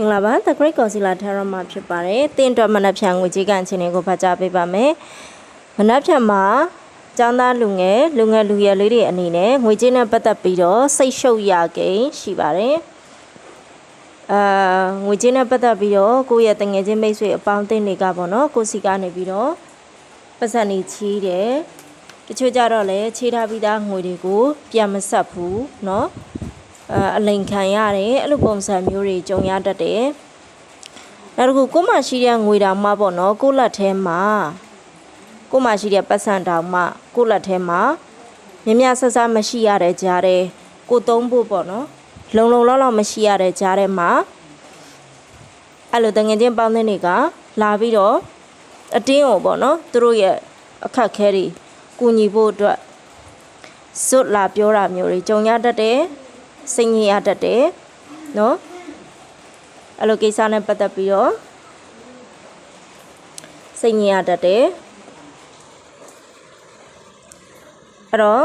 င်္ဂလာပါ The Great Concealer Tarot မှာဖြစ်ပါတယ်။တင်းအတွက်မနက်ဖြန်ငွေကြေးကန်ချင်းတွေကိုဖတ်ကြားပေးပါမယ်။မနက်ဖြန်မှာចောင်းသားလူငယ်လူငယ်လူရွယ်လေးတွေအနေနဲ့ငွေကြေးနဲ့ပတ်သက်ပြီးတော့စိတ်ရှုပ်ရကိန်းရှိပါတယ်။အာငွေကြေးနဲ့ပတ်သက်ပြီးတော့ကိုယ့်ရဲ့တငယ်ချင်းမိတ်ဆွေအပေါင်းအသင်းတွေကပေါ့နော်ကိုယ်စီကနေပြီးတော့ပတ်စံနေချီးတယ်။တချို့ကြတော့လည်းချေးထားပြီးသားငွေတွေကိုပြန်မဆက်ဘူးเนาะ အအလိန်ခံရတယ်အဲ့လိုပုံစံမျိုးတွေကြုံရတတ်တယ်နောက်တစ်ခုကိုယ်မှရှိတဲ့ငွေတောင်မှပေါ့နော်ကိုယ့်လက်ထဲမှာကိုယ်မှရှိတဲ့ပတ်စံတောင်မှကိုယ့်လက်ထဲမှာမြမြဆဆမရှိရတဲ့ကြားတဲ့ကိုယ်သုံးဖို့ပေါ့နော်လုံလုံလောက်လောက်မရှိရတဲ့ကြားထဲမှာအဲ့လိုတငယ်ချင်းပေါင်းတဲ့တွေကလာပြီးတော့အတင်းကိုပေါ့နော်သူတို့ရဲ့အခက်ခဲတွေကူညီဖို့အတွက်စွတ်လာပြောတာမျိုးတွေကြုံရတတ်တယ် စိတ်ငြိမ်ရတတ်တယ်နော်အဲ့လိုကိစ္စနဲ့ပတ်သက်ပြီးတော့စိတ်ငြိမ်ရတတ်တယ်အဲ့တော့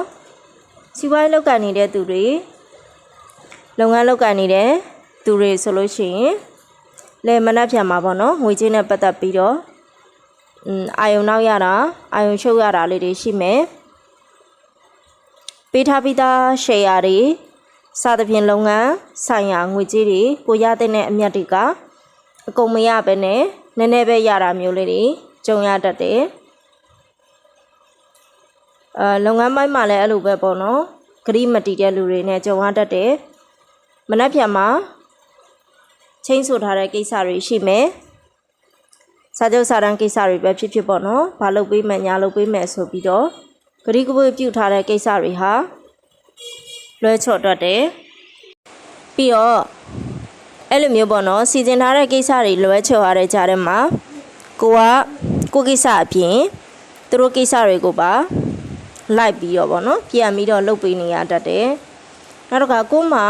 စီးပွားရေးလုပ်ကိုင်နေတဲ့သူတွေလုပ်ငန်းလုပ်ကိုင်နေတဲ့သူတွေဆိုလို့ရှိရင်လဲမနှက်ဖြန်မှာပေါ့နော်ငွေကြေးနဲ့ပတ်သက်ပြီးတော့อืมအာယုံနောက်ရတာအာယုံရှုပ်ရတာလေးတွေရှိမယ်ပေးထားပြီးသား share တွေ စသဖြင့်လုပ်ငန်းဆိုင်ရာငွေကြေးတွေကိုရတဲ့အမြတ်တွေကအကုန်မရပဲနဲ့နည်းနည်းပဲရတာမျိုးလေးတွေကြုံရတတ်တယ်။အဲလုပ်ငန်းပိုင်းမှာလည်းအဲ့လိုပဲပေါ့နော်။ဂရိမတီတဲ့လူတွေနဲ့ကြုံရတတ်တယ်။မနှက်ဖြန်မှာချင်းဆိုထားတဲ့ကိစ္စတွေရှိမယ်။စာချုပ်စာတမ်းကိစ္စတွေပဲဖြစ်ဖြစ်ပေါ့နော်။ဘာလုပ်ပေးမယ်ညာလုပ်ပေးမယ်ဆိုပြီးတော့ဂရိကပွေပြုထားတဲ့ကိစ္စတွေဟာ လွှဲချော့တတ်တယ်ပြီးတော့အဲ့လိုမျိုးပေါ့နော်စီစဉ်ထားတဲ့ကိစ္စတွေလွှဲချော်ရတဲ့ကြားထဲမှာကိုကကိုကိစ္စအပြင်သူတို့ကိစ္စတွေကိုပါလိုက်ပြီးတော့ပေါ့နော်ပြန်ပြီးတော့လုပ်ပေးနေရတတ်တယ်နောက်တစ်ခါကိုမှ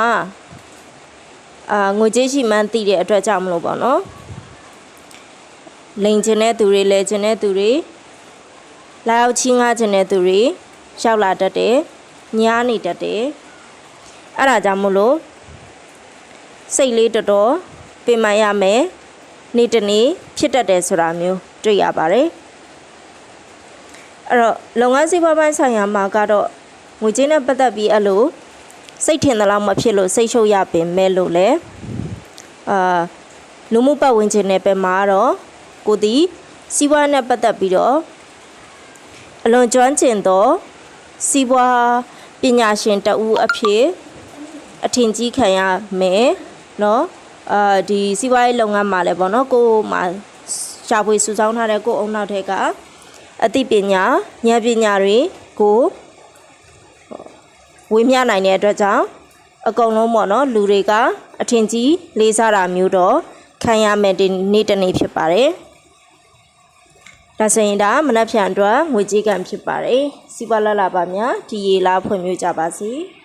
အာငွေကြေးရှိမှန်းသိတဲ့အတွက်ကြောင့်မလို့ပေါ့နော်လိန်ကျင်တဲ့သူတွေလဲကျင်တဲ့သူတွေလာရောက်ချင်းငားကျင်တဲ့သူတွေရောက်လာတတ်တယ်ညားနေတတ်တယ် အဲ့ဒါကြောင့်မို့လို့စိတ်လေးတော်တော်ပင်ပန်းရမယ်နေ့တစ်နေ့ဖြစ်တတ်တယ်ဆိုတာမျိုးတွေ့ရပါတယ်အဲ့တော့လုပ်ငန်းစီးပွားပိုင်းဆိုင်ရာမှာကတော့ငွေကြေးနဲ့ပတ်သက်ပြီးအဲ့လိုစိတ်ထင်သလောက်မဖြစ်လို့စိတ်ရှုပ်ရပင်မဲ့လို့လဲအာလူမှုပတ်ဝန်းကျင်နဲ့ပဲမှာတော့ကိုဒီစီးပွားနဲ့ပတ်သက်ပြီးတော့အလွန်ကျွမ်းကျင်သောစီးပွားပညာရှင်တဦးအဖြစ် အထင်ကြီးခံရမယ်နော်အာဒီစီးပွားရေးလုပ်ငန်းမှာလည်းပေါ့နော်ကိုယ်မှာရှာဖွေစုဆောင်းထားတဲ့ကိုယ်အုံနောက်ထက်ကအသိပညာဉာဏ်ပညာတွေကိုဝေမျှနိုင်တဲ့အတွက်ကြောင့်အကုန်လုံးပေါ့နော်လူတွေကအထင်ကြီးလေးစားတာမျိုးတော့ခံရမယ်ဒီနေ့တနေ့ဖြစ်ပါတယ်။ဒါဆိုရင်ဒါမနက်ဖြန်အတွက်ငွေကြေးကံဖြစ်ပါတယ်။စီးပွားလလပါများဒီရေလာဖွံ့ဖြိုးကြပါစေ။